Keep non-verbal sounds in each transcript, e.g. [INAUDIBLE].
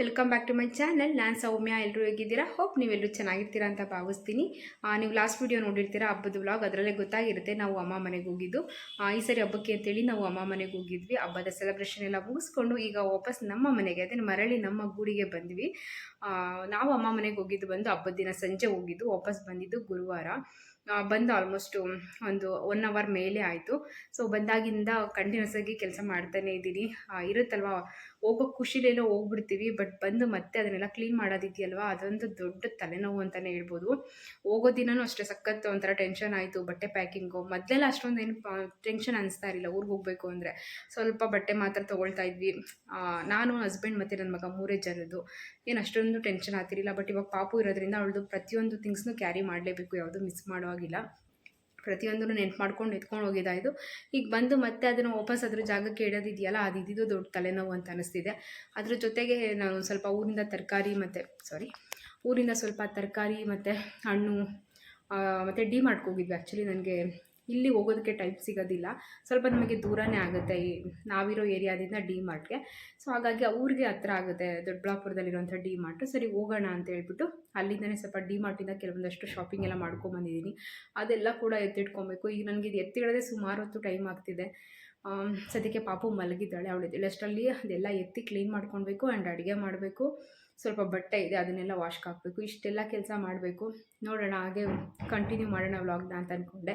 Welcome back to my channel ನಾನು ಸೌಮ್ಯ ಎಲ್ಲರೂ ಹೇಗಿದ್ದೀರಾ? ಹೋಪ್ ನೀವೆಲ್ಲರೂ ಚೆನ್ನಾಗಿರ್ತೀರಾ ಅಂತ ಭಾವಿಸ್ತೀನಿ. ನೀವು ಲಾಸ್ಟ್ ವೀಡಿಯೋ ನೋಡಿರ್ತೀರಾ, ಹಬ್ಬದ ವ್ಲಾಗ್ ಅದರಲ್ಲೇ ಗೊತ್ತಾಗಿರುತ್ತೆ ನಾವು ಅಮ್ಮ ಮನೆಗೆ ಹೋಗಿದ್ದು. ಈ ಸರಿ ಹಬ್ಬಕ್ಕೆ ಅಂತೇಳಿ ನಾವು ಅಮ್ಮ ಮನೆಗೆ ಹೋಗಿದ್ವಿ. ಹಬ್ಬದ ಸೆಲೆಬ್ರೇಷನ್ ಎಲ್ಲ ಮುಗಿಸ್ಕೊಂಡು ಈಗ ವಾಪಸ್ ನಮ್ಮ ಮನೆಗೆ ಅದನ್ನು ಮರಳಿ ನಮ್ಮ ಗೂಡಿಗೆ ಬಂದ್ವಿ. ನಾವು ಅಮ್ಮ ಮನೆಗೆ ಹೋಗಿದ್ದು ಬಂದು ಹಬ್ಬದ ದಿನ ಸಂಜೆ ಹೋಗಿದ್ದು, ವಾಪಸ್ ಬಂದಿದ್ದು ಗುರುವಾರ. ಬಂದು ಆಲ್ಮೋಸ್ಟು ಒಂದು ಒನ್ ಅವರ್ ಮೇಲೆ ಆಯಿತು. ಸೊ ಬಂದಾಗಿಂದ ಕಂಟಿನ್ಯೂಸ್ ಆಗಿ ಕೆಲಸ ಮಾಡ್ತಾನೆ ಇದ್ದೀನಿ. ಇರುತ್ತಲ್ವಾ? ಹೋಗೋ ಖುಷಿಲೇನೋ ಹೋಗ್ಬಿಡ್ತೀವಿ ಬಟ್ ಬಂದು ಮತ್ತೆ ಅದನ್ನೆಲ್ಲ ಕ್ಲೀನ್ ಮಾಡೋದಿದೆಯಲ್ವಾ? ಅದೊಂದು ದೊಡ್ಡ ತಲೆನೋವು ಅಂತಲೇ ಹೇಳ್ಬೋದು. ಹೋಗೋ ದಿನವೂ ಅಷ್ಟೇ ಸಖತ್ ಒಂಥರ ಟೆನ್ಷನ್ ಆಯಿತು, ಬಟ್ಟೆ ಪ್ಯಾಕಿಂಗು ಮೊದಲೆಲ್ಲ ಅಷ್ಟೊಂದು ಏನು ಟೆನ್ಷನ್ ಅನಿಸ್ತಾ ಇರಲಿಲ್ಲ, ಊರಿಗೆ ಹೋಗಬೇಕು ಅಂದರೆ. ಸ್ವಲ್ಪ ಬಟ್ಟೆ ಮಾತ್ರ ತೊಗೊಳ್ತಾ ಇದ್ವಿ. ನಾನು ಹಸ್ಬೆಂಡ್ ಮತ್ತು ನನ್ನ ಮಗ ಮೂರೇ ಜನದ್ದು. ಏನು ಅಷ್ಟೊಂದು ಟೆನ್ಷನ್ ಆಗ್ತಿರಲಿಲ್ಲ ಬಟ್ ಇವಾಗ ಪಾಪು ಇರೋದ್ರಿಂದ ಅವಳದು ಪ್ರತಿಯೊಂದು ಥಿಂಗ್ಸ್ನು ಕ್ಯಾರಿ ಮಾಡಲೇಬೇಕು, ಯಾವುದು ಮಿಸ್ ಮಾಡೋ ಹಾಗಿಲ್ಲ ಪ್ರತಿಯೊಂದನ್ನು ನೆನ್ಪು ಮಾಡ್ಕೊಂಡು ಎತ್ಕೊಂಡು ಇದು. ಈಗ ಬಂದು ಮತ್ತೆ ಅದನ್ನು ವಾಪಸ್ ಅದ್ರ ಜಾಗಕ್ಕೆ ಇಡೋದಿದೆಯಲ್ಲ ಅದು ಇದ್ದಿದ್ದು ದೊಡ್ಡ ತಲೆನೋವು ಅಂತ ಅನಿಸ್ತಿದೆ. ಅದ್ರ ಜೊತೆಗೆ ನಾನು ಸ್ವಲ್ಪ ಊರಿಂದ ತರಕಾರಿ ಮತ್ತು ಸಾರಿ ಊರಿಂದ ಸ್ವಲ್ಪ ತರಕಾರಿ ಮತ್ತು ಹಣ್ಣು ಮತ್ತು ಡಿ ಹೋಗಿದ್ವಿ. ಆ್ಯಕ್ಚುಲಿ ನನಗೆ ಇಲ್ಲಿ ಹೋಗೋದಕ್ಕೆ ಟೈಮ್ ಸಿಗೋದಿಲ್ಲ. ಸ್ವಲ್ಪ ನಮಗೆ ದೂರನೇ ಆಗುತ್ತೆ ಈ ನಾವಿರೋ ಏರಿಯಾದಿಂದ ಡಿ ಮಾರ್ಟ್ಗೆ ಸೊ ಹಾಗಾಗಿ ಅವ್ರಿಗೆ ಹತ್ರ ಆಗುತ್ತೆ, ದೊಡ್ಡಬಳ್ಳಾಪುರದಲ್ಲಿರುವಂಥ ಡಿ ಮಾರ್ಟ್ ಸರಿ, ಹೋಗೋಣ ಅಂತ ಹೇಳ್ಬಿಟ್ಟು ಅಲ್ಲಿಂದನೇ ಸ್ವಲ್ಪ ಡಿ ಮಾರ್ಟಿಂದ ಕೆಲವೊಂದಷ್ಟು ಶಾಪಿಂಗ್ ಎಲ್ಲ ಮಾಡ್ಕೊಂಬಂದಿದ್ದೀನಿ. ಅದೆಲ್ಲ ಕೂಡ ಎತ್ತಿಟ್ಕೊಬೇಕು. ಈಗ ನನಗೆ ಇದು ಎತ್ತಿಡೋದೇ ಸುಮಾರು ಹೊತ್ತು ಟೈಮ್ ಆಗ್ತಿದೆ. ಸದ್ಯಕ್ಕೆ ಪಾಪು ಮಲಗಿದ್ದಾಳೆ. ಅವಳು ಎದ್ದೇಳಷ್ಟರಲ್ಲಿ ಅದೆಲ್ಲ ಎತ್ತಿ ಕ್ಲೀನ್ ಮಾಡ್ಕೊಳ್ಬೇಕು ಆ್ಯಂಡ್ ಅಡುಗೆ ಮಾಡಬೇಕು. ಸ್ವಲ್ಪ ಬಟ್ಟೆ ಇದೆ, ಅದನ್ನೆಲ್ಲ ವಾಶ್ಗೆ ಹಾಕಬೇಕು. ಇಷ್ಟೆಲ್ಲ ಕೆಲಸ ಮಾಡಬೇಕು. ನೋಡೋಣ, ಹಾಗೆ ಕಂಟಿನ್ಯೂ ಮಾಡೋಣ ವ್ಲಾಗ್ನ ಅಂತ ಅಂದ್ಕೊಂಡೆ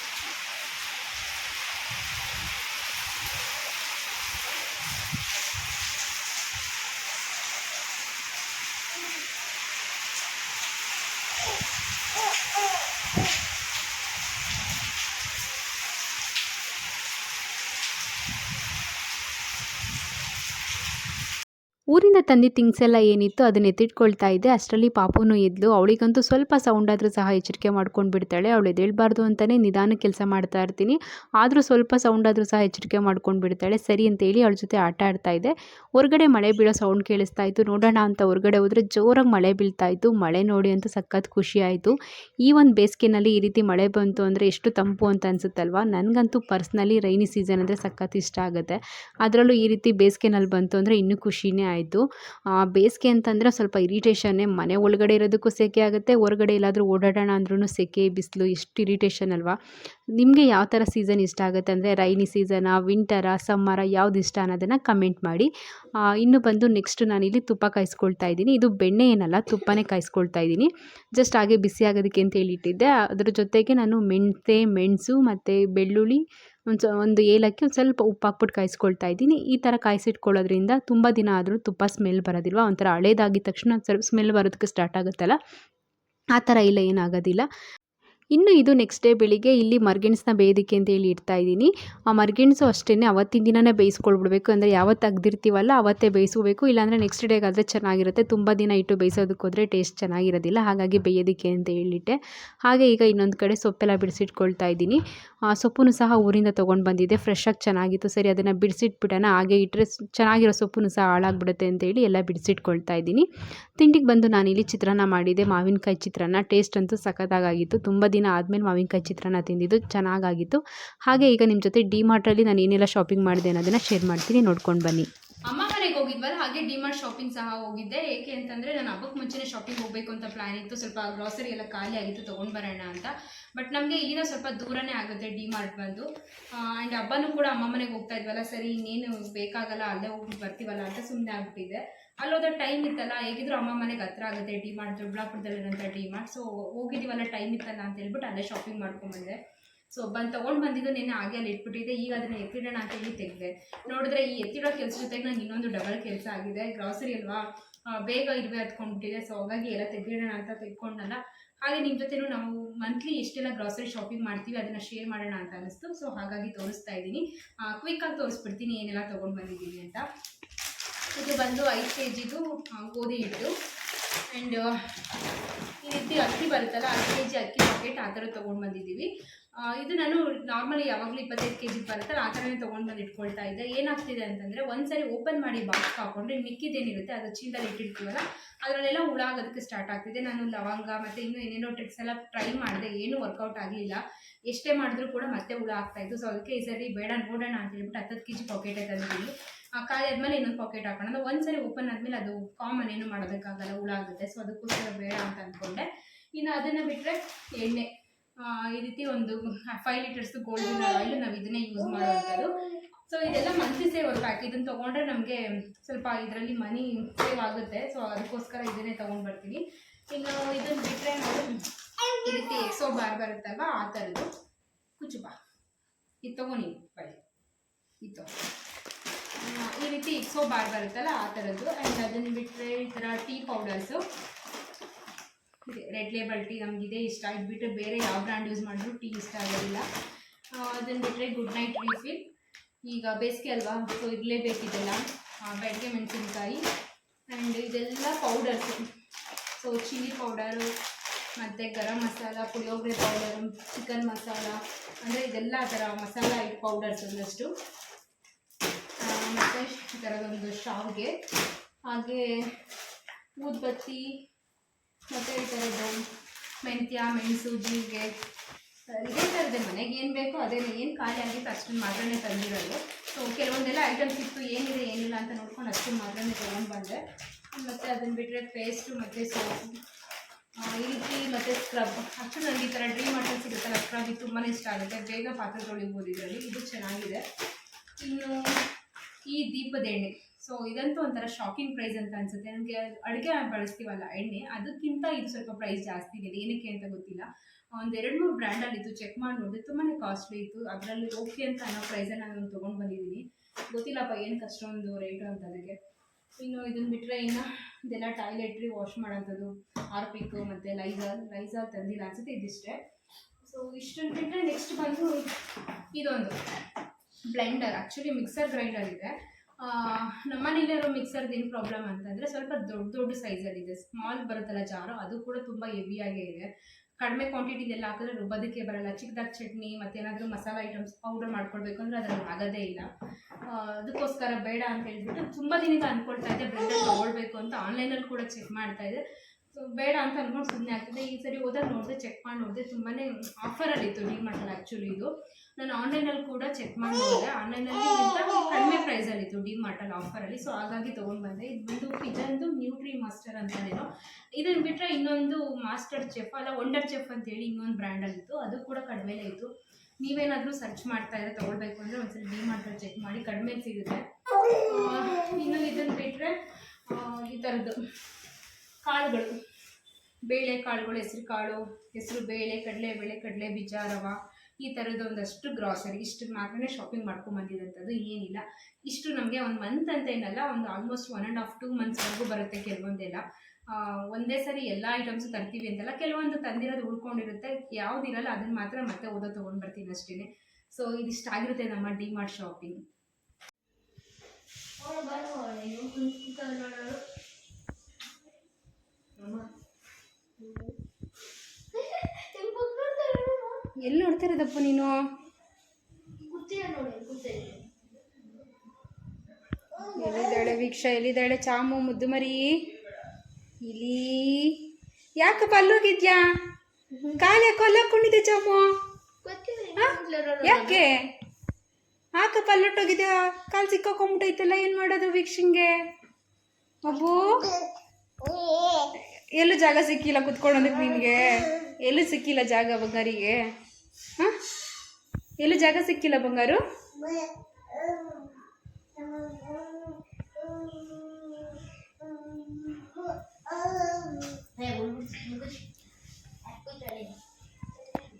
ಊರಿಂದ ತಂದಿದ್ದ ಥಿಂಗ್ಸ್ ಎಲ್ಲ ಏನಿತ್ತು ಅದನ್ನ ಎತ್ತಿಟ್ಕೊಳ್ತಾ ಇದ್ದೆ. ಅಷ್ಟರಲ್ಲಿ ಪಾಪುನು ಇದ್ಲು ಅವಳಿಗಂತೂ ಸ್ವಲ್ಪ ಸೌಂಡ್ ಆದರೂ ಸಹ ಎಚ್ಚರಿಕೆ ಮಾಡ್ಕೊಂಡು ಬಿಡ್ತಾಳೆ ಅವಳು ಎದ್ದೇಳಬಾರ್ದು ಅಂತಲೇ ನಿಧಾನ ಕೆಲಸ ಮಾಡ್ತಾ ಇರ್ತೀನಿ. ಆದರೂ ಸ್ವಲ್ಪ ಸೌಂಡ್ ಆದರೂ ಸಹ ಎಚ್ಚರಿಕೆ ಮಾಡ್ಕೊಂಡು ಬಿಡ್ತಾಳೆ ಸರಿ ಅಂತೇಳಿ ಅವಳ ಜೊತೆ ಆಟ ಆಡ್ತಾ ಇದ್ದೆ. ಹೊರಗಡೆ ಮಳೆ ಬೀಳೋ ಸೌಂಡ್ ಕೇಳಿಸ್ತಾ ಇತ್ತು. ನೋಡೋಣ ಅಂತ ಹೊರಗಡೆ ಹೋದರೆ ಜೋರಾಗಿ ಮಳೆ ಬೀಳ್ತಾ ಇತ್ತು. ಮಳೆ ನೋಡಿ ಅಂತ ಸಖತ್ ಖುಷಿ ಆಯಿತು. ಈ ಒಂದು ಬೇಸಿಗೆನಲ್ಲಿ ಈ ರೀತಿ ಮಳೆ ಬಂತು ಅಂದರೆ ಎಷ್ಟು ತಂಪು ಅಂತ ಅನಿಸುತ್ತಲ್ವಾ? ನನಗಂತೂ ಪರ್ಸ್ನಲಿ ರೈನಿ ಸೀಸನ್ ಅಂದರೆ ಸಖತ್ ಇಷ್ಟ ಆಗುತ್ತೆ. ಅದರಲ್ಲೂ ಈ ರೀತಿ ಬೇಸಿಗೆನಲ್ಲಿ ಬಂತು ಅಂದರೆ ಇನ್ನೂ ಖುಷಿನೇ ಆಯಿತು. ಬೇಸಿಗೆ ಅಂತಂದರೆ ಸ್ವಲ್ಪ ಇರಿಟೇಷನ್ನೇ ಮನೆ ಒಳಗಡೆ ಇರೋದಕ್ಕೂ ಸೆಕೆ ಆಗುತ್ತೆ, ಹೊರಗಡೆ ಎಲ್ಲಾದರೂ ಓಡಾಡೋಣ ಅಂದ್ರೂ ಸೆಕೆ, ಬಿಸಿಲು ಎಷ್ಟು ಇರಿಟೇಷನ್ ಅಲ್ವಾ? ನಿಮಗೆ ಯಾವ ಥರ ಸೀಸನ್ ಇಷ್ಟ ಆಗುತ್ತೆ ಅಂದರೆ ರೈನಿ ಸೀಸನಾ ವಿಂಟರಾ ಸಮ್ಮರ ಯಾವ್ದು ಇಷ್ಟ ಅನ್ನೋದನ್ನು ಕಮೆಂಟ್ ಮಾಡಿ. ಇನ್ನು ಬಂದು ನೆಕ್ಸ್ಟ್ ನಾನಿಲ್ಲಿ ತುಪ್ಪ ಕಾಯಿಸ್ಕೊಳ್ತಾ ಇದ್ದೀನಿ. ಇದು ಬೆಣ್ಣೆ ಏನಲ್ಲ, ತುಪ್ಪನೇ ಕಾಯಿಸ್ಕೊಳ್ತಾ ಇದ್ದೀನಿ. ಜಸ್ಟ್ ಹಾಗೆ ಬಿಸಿ ಆಗೋದಕ್ಕೆ ಅಂತ ಹೇಳಿಟ್ಟಿದ್ದೆ. ಅದ್ರ ಜೊತೆಗೆ ನಾನು ಮೆಂತೆ ಮೆಣಸು ಮತ್ತು ಬೆಳ್ಳುಳ್ಳಿ ಒಂದು ಒಂದು ಏಲಕ್ಕಿ ಒಂದು ಸ್ವಲ್ಪ ಉಪ್ಪು ಹಾಕ್ಬಿಟ್ಟು ಕಾಯಿಸ್ಕೊಳ್ತಾ ಇದ್ದೀನಿ. ಈ ಥರ ಕಾಯಿಸಿಟ್ಕೊಳ್ಳೋದ್ರಿಂದ ತುಂಬ ದಿನ ಆದರೂ ತುಪ್ಪ ಸ್ಮೆಲ್ ಬರೋದಿಲ್ವ? ಒಂಥರ ಹಳೇದಾಗಿದ್ದ ತಕ್ಷಣ ಸ್ವಲ್ಪ ಸ್ಮೆಲ್ ಬರೋದಕ್ಕೆ ಸ್ಟಾರ್ಟ್ ಆಗುತ್ತಲ್ಲ? ಆ ಥರ ಇಲ್ಲ, ಏನಾಗೋದಿಲ್ಲ. ಇನ್ನು ಇದು ನೆಕ್ಸ್ಟ್ ಡೇ ಬೆಳಿಗ್ಗೆ ಇಲ್ಲಿ ಮರ್ಗೆಣ್ಸನ್ನ ಬೇಯೋದಕ್ಕೆ ಅಂತ ಹೇಳಿ ಇಡ್ತಾ ಇದ್ದೀನಿ. ಆ ಮರ್ಗೆಣ್ಸು ಅಷ್ಟೇ ಅವತ್ತಿನ ದಿನನೇ ಬೇಯಿಸ್ಕೊಳ್ಬಿಡ್ಬೇಕು. ಅಂದರೆ ಯಾವತ್ತು ತೆಗ್ದಿರ್ತೀವಲ್ಲ ಅವತ್ತೇ ಬೇಯಿಸ್ಕೋಬೇಕು. ಇಲ್ಲಾಂದರೆ ನೆಕ್ಸ್ಟ್ ಡೇಗಾದರೆ ಚೆನ್ನಾಗಿರುತ್ತೆ. ತುಂಬ ದಿನ ಇಟ್ಟು ಬೇಯಿಸೋದಕ್ಕೆ ಹೋದರೆ ಟೇಸ್ಟ್ ಚೆನ್ನಾಗಿರೋದಿಲ್ಲ. ಹಾಗಾಗಿ ಬೇಯೋದಕ್ಕೆ ಅಂತ ಹೇಳಿಟ್ಟೆ. ಹಾಗೆ ಈಗ ಇನ್ನೊಂದು ಕಡೆ ಸೊಪ್ಪೆಲ್ಲ ಬಿಡಿಸಿಟ್ಕೊಳ್ತಾ ಇದ್ದೀನಿ. ಆ, ಸೊಪ್ಪನ್ನು ಸಹ ಊರಿಂದ ತೊಗೊಂಡು ಬಂದಿದ್ದೆ. ಫ್ರೆಶ್ ಆಗಿ ಚೆನ್ನಾಗಿತ್ತು. ಸರಿ ಅದನ್ನು ಬಿಡಿಸಿಟ್ಬಿಡೋಣ. ಹಾಗೆ ಇಟ್ಟರೆ ಚೆನ್ನಾಗಿರೋ ಸೊಪ್ಪನ್ನು ಸಹ ಹಾಳಾಗ್ಬಿಡುತ್ತೆ ಅಂತೇಳಿ ಎಲ್ಲ ಬಿಡಿಸಿಟ್ಕೊಳ್ತಾ ಇದ್ದೀನಿ. ತಿಂಡಿಗೆ ಬಂದು ನಾನಿಲ್ಲಿ ಚಿತ್ರಾನ್ನ ಮಾಡಿದೆ ಮಾವಿನಕಾಯಿ ಚಿತ್ರಾನ್ನ. ಟೇಸ್ಟ್ ಅಂತೂ ಸಖತ್ತಾಗಿತ್ತು ತುಂಬ ದಿನ ಆದಮೇಲೆ ಮಾವಿನಕಾಯಿ ಚಿತ್ರಾನ್ನ ತಿಂದಿದ್ದು ಚೆನ್ನಾಗಾಗಿತ್ತು. ಹಾಗೆ ಈಗ ನಿಮ್ಮ ಜೊತೆ ಡಿ ಮಾರ್ಟಲ್ಲಿ ನಾನು ಏನೆಲ್ಲ ಶಾಪಿಂಗ್ ಮಾಡಿದೆ ಅನ್ನೋದನ್ನು ಶೇರ್ ಮಾಡ್ತೀನಿ, ನೋಡ್ಕೊಂಡು ಬನ್ನಿ. ಹೋಗಿದ್ವಲ್ಲ, ಹಾಗೆ ಡಿಮಾರ್ಟ್ ಶಾಪಿಂಗ್ ಸಹ ಹೋಗಿದ್ದೆ. ಏಕೆ ಅಂತಂದರೆ ನಾನು ಹಬ್ಬಕ್ಕೆ ಮುಂಚೆನೇ ಶಾಪಿಂಗ್ ಹೋಗಬೇಕು ಅಂತ ಪ್ಲ್ಯಾನ್ ಇತ್ತು. ಸ್ವಲ್ಪ ಗ್ರಾಸರಿ ಎಲ್ಲ ಖಾಲಿ ಆಗಿತ್ತು, ತೊಗೊಂಡು ಬರೋಣ ಅಂತ. ಬಟ್ ನಮಗೆ ಇಲ್ಲಿನ ಸ್ವಲ್ಪ ದೂರನೇ ಆಗುತ್ತೆ ಡಿಮಾರ್ಟ್ ಬಂದು. ಆ್ಯಂಡ್ ಹಬ್ಬನೂ ಕೂಡ ಅಮ್ಮ ಮನೆಗೆ ಹೋಗ್ತಾ ಇದ್ವಲ್ಲ, ಸರಿ, ಇನ್ನೇನು ಬೇಕಾಗಲ್ಲ, ಅಲ್ಲೇ ಹೋಗಿ ಬರ್ತೀವಲ್ಲ ಅಂತ ಸುಮ್ಮನೆ ಆಗ್ಬಿಟ್ಟಿದೆ ಅಲ್ಲೋದ ಟೈಮ್ ಇತ್ತಲ್ಲ, ಹೇಗಿದ್ರು ಅಮ್ಮ ಮನೆಗೆ ಹತ್ರ ಆಗುತ್ತೆ DMart mart DMart. D mart so ಹೋಗಿದ್ದೀವಲ್ಲ time ಇತ್ತಲ್ಲ ಅಂತ ಹೇಳ್ಬಿಟ್ಟು ಅಲ್ಲೇ ಶಾಪಿಂಗ್ ಮಾಡ್ಕೊಂಬಂದೆ ಸೊ ಬಂದು ತೊಗೊಂಡು ಬಂದಿದ್ದು ನಿನ್ನೆ ಹಾಗೆ ಅಲ್ಲಿ ಇಟ್ಬಿಟ್ಟಿದ್ದೆ ಈಗ ಅದನ್ನು ಎತ್ತಿಡೋಣ ಅಂತ ಹೇಳಿ ತೆಗೆದೆ. ನೋಡಿದ್ರೆ ಈ ಎತ್ತಿಡೋ ಕೆಲಸ ಜೊತೆಗೆ ನಂಗೆ ಇನ್ನೊಂದು ಡಬಲ್ ಕೆಲಸ ಆಗಿದೆ. ಗ್ರಾಸರಿ ಅಲ್ವಾ? ಬೇಗ ಇರುವೆ ಹತ್ಕೊಂಡ್ಬಿಟ್ಟಿದೆ ಸೊ ಹಾಗಾಗಿ ಎಲ್ಲ ತೆಗ್ದಿಡೋಣ ಅಂತ ತೆಗ್ಕೊಂಡಲ್ಲ ಹಾಗೆ ನಿಮ್ಮ ಜೊತೆನೂ ನಾವು ಮಂತ್ಲಿ ಎಷ್ಟೆಲ್ಲ ಗ್ರಾಸರಿ ಶಾಪಿಂಗ್ ಮಾಡ್ತೀವಿ ಅದನ್ನು ಶೇರ್ ಮಾಡೋಣ ಅಂತ ಅನಿಸ್ತು. ಸೊ ಹಾಗಾಗಿ ತೋರಿಸ್ತಾ ಇದ್ದೀನಿ. ಕ್ವಿಕ್ಕಾಗಿ ತೋರಿಸ್ಬಿಡ್ತೀನಿ ಏನೆಲ್ಲ ತೊಗೊಂಡು ಬಂದಿದ್ದೀನಿ ಅಂತ. ಇದು ಬಂದು ಐದು ಕೆ ಜಿದು ಗೋಧಿ ಹಿಟ್ಟು ಆ್ಯಂಡ್ ಈ ರೀತಿ ಅಕ್ಕಿ ಬರುತ್ತಲ್ಲ ಹತ್ತು ಕೆ ಜಿ ಅಕ್ಕಿ ಪ್ಯಾಕೆಟ್ ಆ ಥರ ತೊಗೊಂಡು ಬಂದಿದ್ದೀವಿ. ಇದು ನಾನು ನಾರ್ಮಲಿ ಯಾವಾಗಲೂ ಇಪ್ಪತ್ತೈದು ಕೆ ಜಿ ಬರುತ್ತಲ್ಲ, ಆ ಥರನೇ ತೊಗೊಂಡು ಬಂದು ಇಟ್ಕೊಳ್ತಾ ಇದ್ದೆ. ಏನಾಗ್ತಿದೆ ಅಂತಂದರೆ, ಒಂದ್ಸರಿ ಓಪನ್ ಮಾಡಿ ಬಾಕ್ಸ್ ಹಾಕೊಂಡ್ರೆ ಮಿಕ್ಕಿದೇನಿರುತ್ತೆ ಅದು ಚೀಲದಲ್ಲಿ ಇಟ್ಟಿರ್ತೀವಲ್ಲ, ಅದರಲ್ಲೆಲ್ಲ ಹುಳ ಆಗೋದಕ್ಕೆ ಸ್ಟಾರ್ಟ್ ಆಗ್ತಿದೆ. ನಾನು ಲವಂಗ ಮತ್ತು ಇನ್ನೂ ಏನೇನೋ ಟ್ರಿಕ್ಸ್ ಎಲ್ಲ ಟ್ರೈ ಮಾಡಿದೆ, ಏನೂ ವರ್ಕೌಟ್ ಆಗಲಿಲ್ಲ. ಎಷ್ಟೇ ಮಾಡಿದ್ರೂ ಕೂಡ ಮತ್ತೆ ಹುಳ ಆಗ್ತಾಯಿತ್ತು ಸೊ ಅದಕ್ಕೆ ಈ ಸರಿ ಬೇಡ, ನೋಡೋಣ ಅಂತ ಹೇಳ್ಬಿಟ್ಟು ಹತ್ತತ್ತು ಕೆ ಜಿ ಪಾಕೆಟೇ ತಂದಿದ್ದೀನಿ. ಖಾಲಿ ಆದ್ಮೇಲೆ ಇನ್ನೊಂದು ಪಾಕೆಟ್ ಹಾಕೋಣ. ಅಂದ್ರೆ ಒಂದ್ಸರಿ ಓಪನ್ ಆದ್ಮೇಲೆ ಅದು ಕಾಮನ್ ಏನು ಮಾಡೋದಕ್ಕಾಗಲ್ಲ ಹುಳ ಆಗುತ್ತೆ ಸೊ ಅದಕ್ಕೋಸ್ಕರ ಬೇಡ ಅಂತ ಅಂದ್ಕೊಂಡೆ ಇನ್ನು ಅದನ್ನು ಬಿಟ್ಟರೆ ಎಣ್ಣೆ. ಆ, ಈ ರೀತಿ ಒಂದು ಫೈವ್ ಲೀಟರ್ಸ್ ಗೋಲ್ಡನ್ ಆಯಿಲ್ ನಾವು ಇದನ್ನೇ ಯೂಸ್ ಮಾಡುವಂಥದ್ದು. ಸೊ ಇದೆಲ್ಲ ಮಂತ್ಲಿ ಸೇವ್ ಪ್ಯಾಕ್ ಇದನ್ನು ತೊಗೊಂಡ್ರೆ ನಮಗೆ ಸ್ವಲ್ಪ ಇದರಲ್ಲಿ ಮನಿ ಸೇವ್ ಆಗುತ್ತೆ. ಸೊ ಅದಕ್ಕೋಸ್ಕರ ಇದನ್ನೇ ತೊಗೊಂಡು ಬರ್ತೀನಿ. ಇನ್ನು ಇದನ್ನು ಬಿಟ್ಟರೆ ನಾವು ಈ ರೀತಿ ಎಕ್ಸೋ ಬಾರ್ ಬರುತ್ತಲ್ವ ಆ ಥರದ್ದು. ಕುಚುಬಾ ಇದು ತಗೋ ನೀನು ಬಳಿ ಇದು. ಆ, ಈ ರೀತಿ ಇಕ್ಸೋ ಬಾರ್ ಬರುತ್ತಲ್ಲ, ಆ ಥರದ್ದು. ಆ್ಯಂಡ್ ಅದನ್ನು ಬಿಟ್ಟರೆ ಈ ಥರ tea powders. Red label tea ನಮಗಿದೆ, ಇಷ್ಟ. ಇದು ಬಿಟ್ಟರೆ ಬೇರೆ ಯಾವ ಬ್ರ್ಯಾಂಡ್ ಯೂಸ್ ಮಾಡಿದ್ರು ಟೀ ಇಷ್ಟ ಆಗೋದಿಲ್ಲ. ಅದನ್ನು ಬಿಟ್ಟರೆ ಗುಡ್ ನೈಟ್ ರೀಫಿಲ್. ಈಗ ಬೇಸಿಗೆ ಅಲ್ವಾ ಸೊ ಇರಲೇಬೇಕಿದೆಲ್ಲ. ಬೆಳಗ್ಗೆ ಮೆಣಸಿನ್ಕಾಯಿ. ಆ್ಯಂಡ್ ಇದೆಲ್ಲ ಪೌಡರ್ಸು. ಸೊ ಚಿಲ್ಲಿ ಪೌಡರು, ಮತ್ತು ಗರಂ ಮಸಾಲ, ಪುಳಿಯೋಗರೆ ಪೌಡರು, ಚಿಕನ್ ಮಸಾಲ. ಅಂದರೆ ಇದೆಲ್ಲ ಆ ಥರ ಮಸಾಲ ಪೌಡರ್ಸ್ ಒಂದಷ್ಟು. ಮತ್ತು ಈ ಥರದೊಂದು ಶಾವಿಗೆ. ಹಾಗೆ ಊದ್ಬತ್ತಿ, ಮತ್ತು ಈ ಥರದ್ದು ಮೆಂತ್ಯ, ಮೆಣಸು, ಜೀರಿಗೆ ಇದೇ ಥರದ್ದೇ ಮನೆಗೆ ಏನು ಬೇಕೋ ಅದೇ ಏನು ಖಾಲಿ ಆಗಿತ್ತು ಅಷ್ಟು ಮಾತ್ರನೇ ತಂದಿರೋದು. ಸೊ ಕೆಲವೊಂದೆಲ್ಲ ಐಟಮ್ಸ್ ಇತ್ತು, ಏನಿದೆ, ಏನಿಲ್ಲ ಅಂತ ನೋಡ್ಕೊಂಡು ಅಷ್ಟು ಮಾತ್ರನೇ ತೊಗೊಂಡು ಬಂದೆ. ಮತ್ತು ಅದನ್ನು ಬಿಟ್ಟರೆ ಪೇಸ್ಟು ಮತ್ತು ಸೋಪು ಈ ರೀತಿ ಮತ್ತು ಸ್ಕ್ರಬ್ ಅಷ್ಟು ನನಗೆ ಈ ಥರ ಡ್ರೀಮ್ ಮಾಡಲ್ ಸಿಗುತ್ತಲ್ಲ ಸ್ಕ್ರಬ್ ತುಂಬಾ ಇಷ್ಟ ಆಗುತ್ತೆ. ಬೇಗ ಪಾತ್ರೆ ತೊಳಿಬೋದು ಇದರಲ್ಲಿ. ಇದು ಚೆನ್ನಾಗಿದೆ. ಇನ್ನು ಈ ದೀಪದ ಎಣ್ಣೆ. ಸೊ ಇದಂತೂ ಒಂಥರ ಶಾಕಿಂಗ್ ಪ್ರೈಸ್ ಅಂತ ಅನ್ಸುತ್ತೆ. ನನಗೆ ಅಡುಗೆ ಬಳಸ್ತೀವಲ್ಲ ಎಣ್ಣೆ, ಅದಕ್ಕಿಂತ ಇದು ಸ್ವಲ್ಪ ಪ್ರೈಸ್ ಜಾಸ್ತಿ ಇದೆ. ಏನಕ್ಕೆ ಅಂತ ಗೊತ್ತಿಲ್ಲ. ಒಂದು ಎರಡು ಮೂರು ಬ್ರ್ಯಾಂಡಲ್ಲಿ ಇತ್ತು ಚೆಕ್ ಮಾಡಿ ನೋಡಿದ್ರೆ ತುಂಬಾ ಕಾಸ್ಟ್ಲಿ ಇತ್ತು. ಅದರಲ್ಲಿ ಓಕೆ ಅಂತ ಅನ್ನೋ ಪ್ರೈಸಲ್ಲಿ ನಾನು ತೊಗೊಂಡು ಬಂದಿದ್ದೀನಿ. ಗೊತ್ತಿಲ್ಲಪ್ಪ ಏನಕ್ಕೆ ಅಷ್ಟೊಂದು ರೇಟು ಅಂತ ಅದಕ್ಕೆ. ಇನ್ನು ಇದನ್ನು ಬಿಟ್ಟರೆ ಇನ್ನು ಇದೆಲ್ಲ ಟಾಯ್ಲೆಟ್ರಿ ವಾಶ್ ಮಾಡೋಂಥದ್ದು ಆರ್ಪಿಕ್ ಮತ್ತು ಲೈಸಾಲ್ ಲೈಸಾಲ್ ತಂದಿಲ್ಲ ಅನ್ಸುತ್ತೆ ಇದಿಷ್ಟೇ. ಸೊ ಇಷ್ಟನ್ನು ಬಿಟ್ಟರೆ ನೆಕ್ಸ್ಟ್ ಬಂದು ಇದೊಂದು. ಬ್ಲೆಂಡರ್ ಆ್ಯಕ್ಚುಲಿ ಮಿಕ್ಸರ್ ಗ್ರೈಂಡರ್ ಇದೆ. ನಮ್ಮನೇಲಿರೋ ಮಿಕ್ಸರ್ದು ಏನು ಪ್ರಾಬ್ಲಮ್ ಅಂತಂದರೆ ಸ್ವಲ್ಪ ದೊಡ್ಡ ದೊಡ್ಡ ಸೈಜಲ್ಲಿದೆ ಸ್ಮಾಲ್ ಬರುತ್ತಲ್ಲ ಜಾರು, ಅದು ಕೂಡ ತುಂಬ ಹೆವಿಯಾಗೇ ಇದೆ. ಕಡಿಮೆ ಕ್ವಾಂಟಿಟಿದೆಲ್ಲ ಹಾಕಿದ್ರೆ ರುಬ್ಬೋದಕ್ಕೆ ಬರಲ್ಲ. ಚಿಕ್ಕದಾಗಿ ಚಟ್ನಿ ಮತ್ತು ಏನಾದರೂ ಮಸಾಲ ಐಟಮ್ಸ್ ಪೌಡರ್ ಮಾಡ್ಕೊಳ್ಬೇಕು ಅಂದರೆ ಅದರಲ್ಲಿ ಆಗೋದೇ ಇಲ್ಲ ಅದಕ್ಕೋಸ್ಕರ ಬೇಡ ಅಂತ ಹೇಳ್ಬಿಟ್ಟು ತುಂಬ ದಿನದ ಅಂದ್ಕೊಳ್ತಾ ಇದ್ದೆ ಬ್ಲೆಂಡರ್ ತೊಗೊಳ್ಬೇಕು ಅಂತ ಆನ್ಲೈನಲ್ಲಿ ಕೂಡ ಚೆಕ್ ಮಾಡ್ತಾ ಇದ್ದೆ ಸೊ ಬೇಡ ಅಂತ ಅಂದ್ಕೊಂಡು ಸುಮ್ಮನೆ ಆಗ್ತಿದೆ ಈ ಸರಿ ಹೋದಾಗ ನೋಡಿದೆ ಚೆಕ್ ಮಾಡಿ ನೋಡಿದೆ. ತುಂಬಾ ಆಫರಲ್ಲಿತ್ತು ಡಿ ಮಾಡಲ್ಲ ಆ್ಯಕ್ಚುಲಿ ಇದು. ನಾನು ಆನ್ಲೈನಲ್ಲಿ ಕೂಡ ಚೆಕ್ ಮಾಡಿ ನೋಡಿದೆ. ಆನ್ಲೈನಲ್ಲಿ ಕಡಿಮೆ ಪ್ರೈಸಲ್ಲಿತ್ತು ಡಿ ಮಾರ್ಟಲ್ಲಿ ಆಫರಲ್ಲಿ ಸೊ ಹಾಗಾಗಿ ತೊಗೊಂಡು ಬಂದೆ. ಇದು ಬಂದು ಇದೊಂದು ನ್ಯೂಟ್ರಿ ಮಾಸ್ಟರ್ ಅಂತಲೇನೋ ಇದನ್ನು ಬಿಟ್ಟರೆ ಇನ್ನೊಂದು ಮಾಸ್ಟರ್ ಚೆಫ್ ಅಲ್ಲ ವಂಡರ್ ಚೆಫ್ ಅಂತೇಳಿ ಇನ್ನೊಂದು ಬ್ರ್ಯಾಂಡಲ್ಲಿತ್ತು ಅದು ಕೂಡ ಕಡಿಮೆಲೇ ಇತ್ತು. ನೀವೇನಾದರೂ ಸರ್ಚ್ ಮಾಡ್ತಾ ಇದ್ರೆ ತೊಗೊಳ್ಬೇಕು ಅಂದರೆ ಒಂದ್ಸಲ ಡಿ ಮಾರ್ಟಲ್ಲಿ ಚೆಕ್ ಮಾಡಿ. ಕಡಿಮೆ ಸಿಗುತ್ತೆ. ಇನ್ನೊಂದು ಇನ್ನು ಇದನ್ನು ಬಿಟ್ಟರೆ ಈ ಥರದ್ದು ಕಾಳುಗಳು. ಬೇಳೆ ಕಾಳುಗಳು, ಹೆಸರು ಕಾಳು, ಹೆಸರು ಬೇಳೆ, ಕಡಲೆ ಬೇಳೆ, ಕಡಲೆ ಬೀಜ ಈ ಥರದ್ದು ಒಂದಷ್ಟು ಗ್ರಾಸರಿ ಇಷ್ಟು ಮಾತ್ರನೇ ಶಾಪಿಂಗ್ ಮಾಡ್ಕೊಂಬಂದಿರೋಂಥದ್ದು ಏನಿಲ್ಲ. ಇಷ್ಟು ನಮಗೆ ಒಂದು ಮಂತ್ ಅಂತ ಏನಲ್ಲ, ಒಂದು almost one and half two ಮಂತ್ಸ್ವರೆಗೂ ಬರುತ್ತೆ ಕೆಲವೊಂದೆಲ್ಲ. ಒಂದೇ ಸರಿ ಎಲ್ಲ ಐಟಮ್ಸು ತರ್ತೀವಿ ಅಂತಲ್ಲ, ಕೆಲವೊಂದು ತಂದಿರೋದು ಉಳ್ಕೊಂಡಿರುತ್ತೆ ಯಾವುದಿರಲ್ಲ ಅದನ್ನು ಮಾತ್ರ ಮತ್ತೆ ಓದೋ ತೊಗೊಂಡು ಬರ್ತೀನಿ ಅಷ್ಟೇ ಸೊ ಇದಿಷ್ಟಾಗಿರುತ್ತೆ ನಮ್ಮ ಡಿ ಮಾರ್ಟ್ ಶಾಪಿಂಗ್ ಎಲ್ಲಿ ನೋಡ್ತಿರೋದಪ್ಪ ನೀನು? ಎಲ್ಲಿದ್ದಾಳೆ ವೀಕ್ಷಾ, ಎಲ್ಲಿದ್ದಾಳೆ ಚಾಮು ಮುದ್ದು ಮರಿ ಇಲ್ಲಿ ಯಾಕಪ್ಪ ಅಲ್ಲೋಗಿದ್ಯಾ? ಯಾಕೆ ಯಾಕೋ ಅಲ್ಲಾಕೊಂಡಿದ್ದೆ ಚಾಮು? ಯಾಕೆ? ಯಾಕಪ್ಪ ಅಲ್ಲೊಟ್ಟೋಗಿದ್ಯಾ? ಕಾಲು ಸಿಕ್ಕಾಕೊಂಬಿಟ್ಟೈತಲ್ಲ ಏನು ಮಾಡೋದು ವೀಕ್ಷಿಂಗೆ? ಅಬ್ಬು. ಎಲ್ಲೂ ಜಾಗ ಸಿಕ್ಕಿಲ್ಲ ಕುತ್ಕೊಳ್ಳೋದಕ್ಕೆ ನಿನಗೆ? ಎಲ್ಲೂ ಸಿಕ್ಕಿಲ್ಲ ಜಾಗ ಬಂಗಾರಿಗೆ? ಹಾಂ? ಎಲ್ಲೂ ಜಾಗ ಸಿಕ್ಕಿಲ್ಲ ಬಂಗಾರು?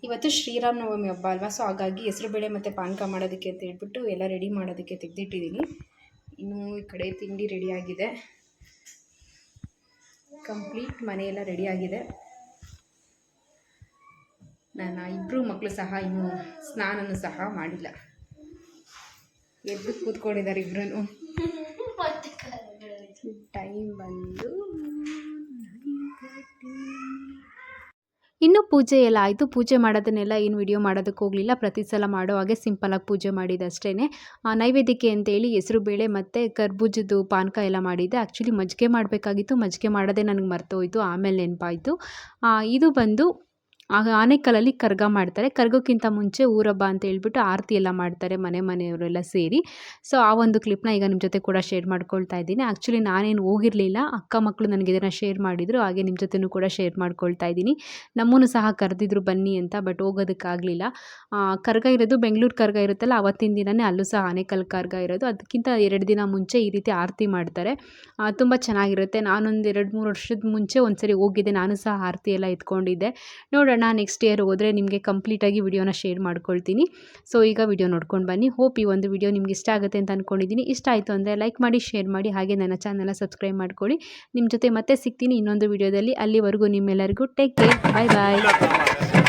ಇವತ್ತು ಶ್ರೀರಾಮನವಮಿ ಹಬ್ಬ ಅಲ್ವಾ? ಸೊ ಹಾಗಾಗಿ ಹೆಸರುಬೇಳೆ ಮತ್ತು ಪಾನಕ ಮಾಡೋದಕ್ಕೆ ಅಂತ ಹೇಳ್ಬಿಟ್ಟು ಎಲ್ಲ ರೆಡಿ ಮಾಡೋದಕ್ಕೆ ತೆಗೆದಿಟ್ಟಿದ್ದೀನಿ. ಇನ್ನು ಈ ಕಡೆ ತಿಂಡಿ ರೆಡಿಯಾಗಿದೆ ಕಂಪ್ಲೀಟ್ ಮನೆಯೆಲ್ಲ ರೆಡಿಯಾಗಿದೆ ನನ್ನ ಇಬ್ಬರು ಮಕ್ಕಳು ಸಹ ಇನ್ನೂ ಸ್ನಾನನೂ ಸಹ ಮಾಡಿಲ್ಲ. ಎದ್ದು ಕೂತ್ಕೊಂಡಿದ್ದಾರೆ ಇಬ್ಬರೂ ಟೈಮ್ [LAUGHS] ಬಂದು ಇನ್ನು ಪೂಜೆ ಎಲ್ಲ ಆಯಿತು. ಪೂಜೆ ಮಾಡೋದನ್ನೆಲ್ಲ ಏನು ವಿಡಿಯೋ ಮಾಡೋದಕ್ಕೆ ಹೋಗಲಿಲ್ಲ. ಪ್ರತಿ ಸಲ ಮಾಡೋ ಹಾಗೆ ಸಿಂಪಲಾಗಿ ಪೂಜೆ ಮಾಡಿದ್ದು ಅಷ್ಟೇ ನೈವೇದ್ಯಕ್ಕೆ ಅಂತೇಳಿ ಹೆಸರು ಬೇಳೆ ಮತ್ತು ಕರ್ಬೂಜದ್ದು ಪಾನಕ ಎಲ್ಲ ಮಾಡಿದ್ದೆ. ಆ್ಯಕ್ಚುಲಿ ಮಜ್ಜಿಗೆ ಮಾಡಬೇಕಾಗಿತ್ತು. ಮಜ್ಜಿಗೆ ಮಾಡೋದೇ ನನಗೆ ಮರ್ತೋಯ್ತು. ಆಮೇಲೆ ನೆನಪಾಯಿತು. ಇದು ಬಂದು ಆಗ ಆನೆಕಲ್ಲಲ್ಲಿ ಕರ್ಗ ಮಾಡ್ತಾರೆ. ಕರ್ಗಕ್ಕಿಂತ ಮುಂಚೆ ಊರಬ್ಬ ಅಂತ ಹೇಳ್ಬಿಟ್ಟು ಆರತಿ ಎಲ್ಲ ಮಾಡ್ತಾರೆ ಮನೆ ಮನೆಯವರೆಲ್ಲ ಸೇರಿ. ಸೊ ಆ ಒಂದು ಕ್ಲಿಪ್ನ ಈಗ ನಿಮ್ಮ ಜೊತೆ ಕೂಡ ಶೇರ್ ಮಾಡ್ಕೊಳ್ತಾ ಇದ್ದೀನಿ. ಆ್ಯಕ್ಚುಲಿ ನಾನೇನು ಹೋಗಿರಲಿಲ್ಲ. ಅಕ್ಕ ಮಕ್ಕಳು ನನಗೆ ಇದನ್ನು ಶೇರ್ ಮಾಡಿದರು. ಹಾಗೆ ನಿಮ್ಮ ಜೊತೆನೂ ಕೂಡ ಶೇರ್ ಮಾಡ್ಕೊಳ್ತಾ ಇದ್ದೀನಿ. ನಮ್ಮನ್ನು ಸಹ ಕರೆದಿದ್ರು ಬನ್ನಿ ಅಂತ ಬಟ್ ಹೋಗೋದಕ್ಕಾಗಲಿಲ್ಲ. ಕರ್ಗ ಇರೋದು ಬೆಂಗಳೂರು ಕರ್ಗ ಇರುತ್ತಲ್ಲ, ಅವತ್ತಿನ ದಿನವೇ ಅಲ್ಲೂ ಸಹ ಆನೆಕಲ್ ಕರ್ಗ ಇರೋದು. ಅದಕ್ಕಿಂತ ಎರಡು ದಿನ ಮುಂಚೆ ಈ ರೀತಿ ಆರತಿ ಮಾಡ್ತಾರೆ. ತುಂಬ ಚೆನ್ನಾಗಿರುತ್ತೆ. ನಾನೊಂದು ಎರಡು ಮೂರು ವರ್ಷದ ಮುಂಚೆ ಒಂದು ಸರಿ ಹೋಗಿದ್ದೆ. ನಾನು ಸಹ ಆರತಿ ಎಲ್ಲ ಎತ್ಕೊಂಡಿದ್ದೆ. ನೋಡೋಣ ನೆಕ್ಸ್ಟ್ ಇಯರ್ ಹೋದರೆ ನಿಮಗೆ ಕಂಪ್ಲೀಟಾಗಿ ವಿಡಿಯೋನ ಶೇರ್ ಮಾಡ್ಕೊಳ್ತೀನಿ. ಸೊ ಈಗ ವಿಡಿಯೋ ನೋಡ್ಕೊಂಡು ಬನ್ನಿ. ಹೋಪ್ ಈ ಒಂದು ವಿಡಿಯೋ ನಿಮ್ಗೆ ಇಷ್ಟ ಆಗುತ್ತೆ ಅಂತ ಅಂದ್ಕೊಂಡಿದ್ದೀನಿ ಇಷ್ಟ ಆಯಿತು ಅಂದರೆ ಲೈಕ್ ಮಾಡಿ ಶೇರ್ ಮಾಡಿ, ಹಾಗೆ ನನ್ನ ಚಾನಲ್ನ ಸಬ್ಸ್ಕ್ರೈಬ್ ಮಾಡ್ಕೊಳ್ಳಿ. ನಿಮ್ಮ ಜೊತೆ ಮತ್ತೆ ಸಿಗ್ತೀನಿ ಇನ್ನೊಂದು ವಿಡಿಯೋದಲ್ಲಿ ಅಲ್ಲಿವರೆಗೂ ನಿಮ್ಮೆಲ್ಲರಿಗೂ ಟೇಕ್ ಕೇರ್ ಬಾಯ್ ಬಾಯ್